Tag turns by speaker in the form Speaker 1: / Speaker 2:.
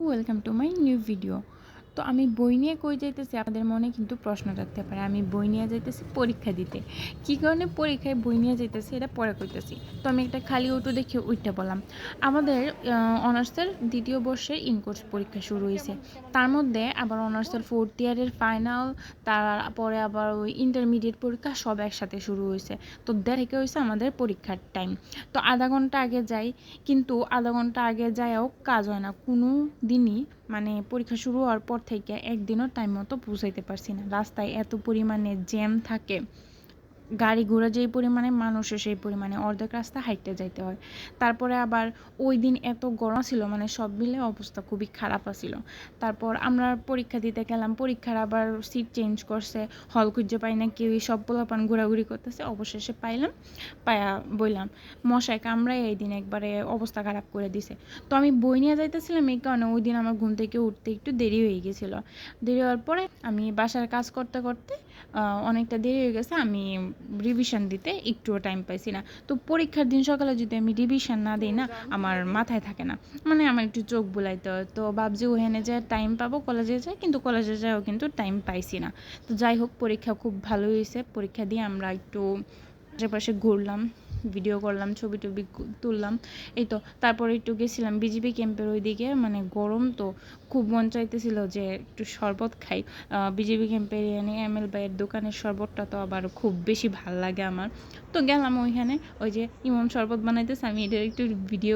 Speaker 1: Welcome to my new video তো আমি বই নিয়ে কই যাইতেছি? আপনাদের মনে কিন্তু প্রশ্ন থাকতে পারে। আমি বই নিয়ে যাইতেছি পরীক্ষা দিতে। কী কারণে পরীক্ষায় বই নিয়ে যাইতেছি এটা পরে কইতেছি। তো আমি একটা খালি অটো দেখে ওইটা বললাম। আমাদের অনার্সের দ্বিতীয় বর্ষের ইনকোর্স পরীক্ষা শুরু হয়েছে তার মধ্যে আবার অনার্সের ফোর্থ ইয়ারের ফাইনাল তারপরে আবার ওই ইন্টারমিডিয়েট পরীক্ষা সব একসাথে শুরু হয়েছে তো থেকে হয়েছে আমাদের পরীক্ষার টাইম তো আধা ঘণ্টা আগে যাই, কিন্তু আধা ঘণ্টা আগে যায়ও কাজ হয় না। কোনো দিনই মানে পরীক্ষা শুরু হওয়ার পর থেকে একদিনও টাইম মতো পৌঁছাইতে পারছি না। রাস্তায় এত পরিমাণে জ্যাম থাকে। গাড়ি ঘোড়া যেই পরিমাণে মানুষও সেই পরিমাণে অর্ধেক রাস্তা হাইটে যাইতে হয়। তারপরে আবার ওই দিন এত গরম ছিল মানে সব মিলে অবস্থা খুবই খারাপ আছিল। তারপর আমরা পরীক্ষা দিতে গেলাম, পরীক্ষার আবার সিট চেঞ্জ করছে হল খুঁজে পাই না কেউই, সব পোলাপান ঘোরাঘুরি করতেছে, অবশেষে পাইলাম, পায়া বললাম মশায় কামড়াই এই দিন একবারে অবস্থা খারাপ করে দিছে। তো আমি বই নিয়ে যাইতেছিলাম, এই কারণে ওই দিন আমার ঘুম থেকে উঠতে একটু দেরি হয়ে গেছিল। দেরি হওয়ার পরে আমি বাসার কাজ করতে করতে অনেকটা দেরি হয়ে গেছে, আমি রিভিশন দিতে একটুও টাইম পাইছি না। তো পরীক্ষার দিন সকালে যদি আমি রিভিশন না দিই না, আমার মাথায় থাকে না। মানে আমার একটু চোখ বুলাইতে হয়। তো ভাবছি ওখানে যে টাইম পাবো কলেজে যাই, কিন্তু কলেজে যাও কিন্তু টাইম পাইছি না। তো যাই হোক, পরীক্ষা খুব ভালো হয়েছে। পরীক্ষা দিয়ে আমরা একটু আশেপাশে ঘুরলাম। ভিডিও করলাম, ছবি টবি তুললাম। এই তো, তারপরে একটু গেছিলাম বিজিবি ক্যাম্পের ওইদিকে মানে গরম তো খুব মন চাইতেছিল যে একটু শরবত খাই। বিজিবি ক্যাম্পের এম, এল ভাইয়ের দোকানের শরবতটা তো আবার খুব বেশি ভালো লাগে আমার। তো গেলাম ওইখানে, ওই যে ইমন শরবত বানাইতেছে, আমি এটার একটু ভিডিও